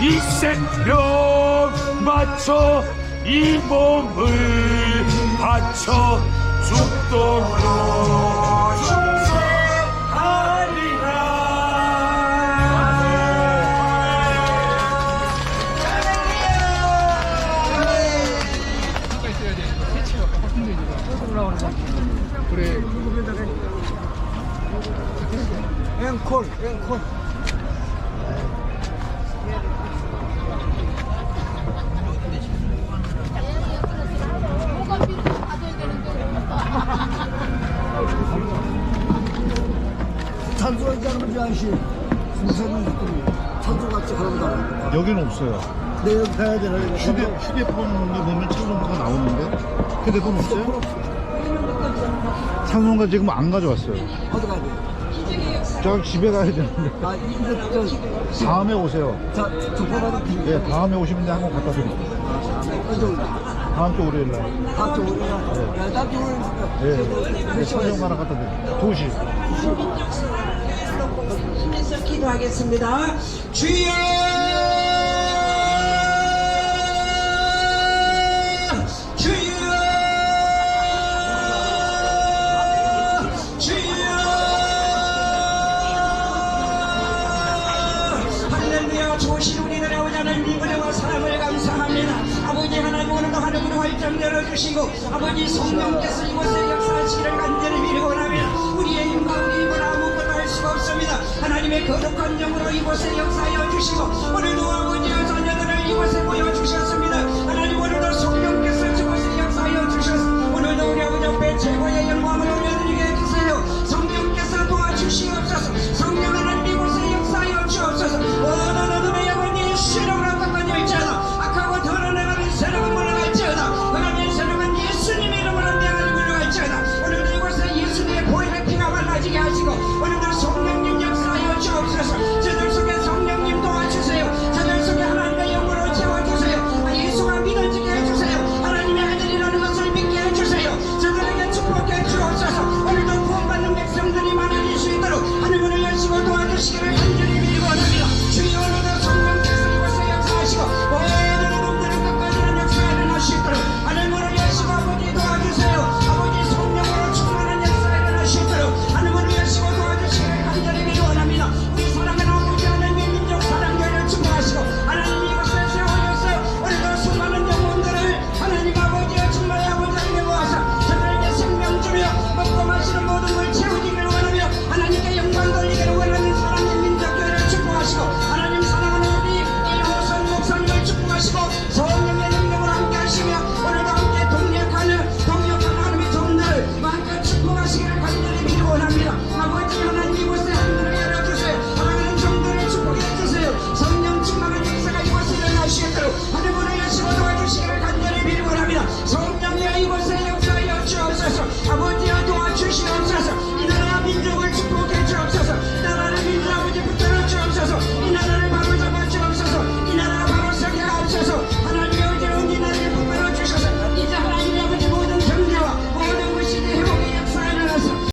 충성하리라 이 생명 맞춰 이 몸을 바쳐 죽도록 충성하리라 앵콜, 앵콜. 찬송하지 않으면 아시 무슨 것들이 찬송같이 그런다. 여기는 없어요. 내 여기 가야 되나? 휴대, 휴대폰에 보면 찬송가 나오는데 휴대폰 없어요? 찬송가 지금 안 가져왔어요. 어디 가야 돼? 저 집에 가야 되는데 아, 이거 저, 다음에 오세요. 자, 조건하는 길. 네, 다음에 오시면 한번 갖다 드릴게요. 어디 올라? 다음 주 월요일 날. 다음 주 나도 오래. 네, 네 찬송가 하나 갖다 드릴게요. 2시. 하면서 기도하겠습니다. 주여! 주여! 주여! 할렐루야 좋으신 우리 나라 아버지 하나님 은혜와 사랑을 하나님 오늘도 하늘문을 활짝 열어주시고 아버지 성령께서 이곳에 역사하시기를 간절히 미루원합니다. 우리의 힘과 우리 힘은 아무것도 할 수가 없습니다. 하나님의 거룩한 영으로 이곳에 역사하여 주시고 오늘도 아버지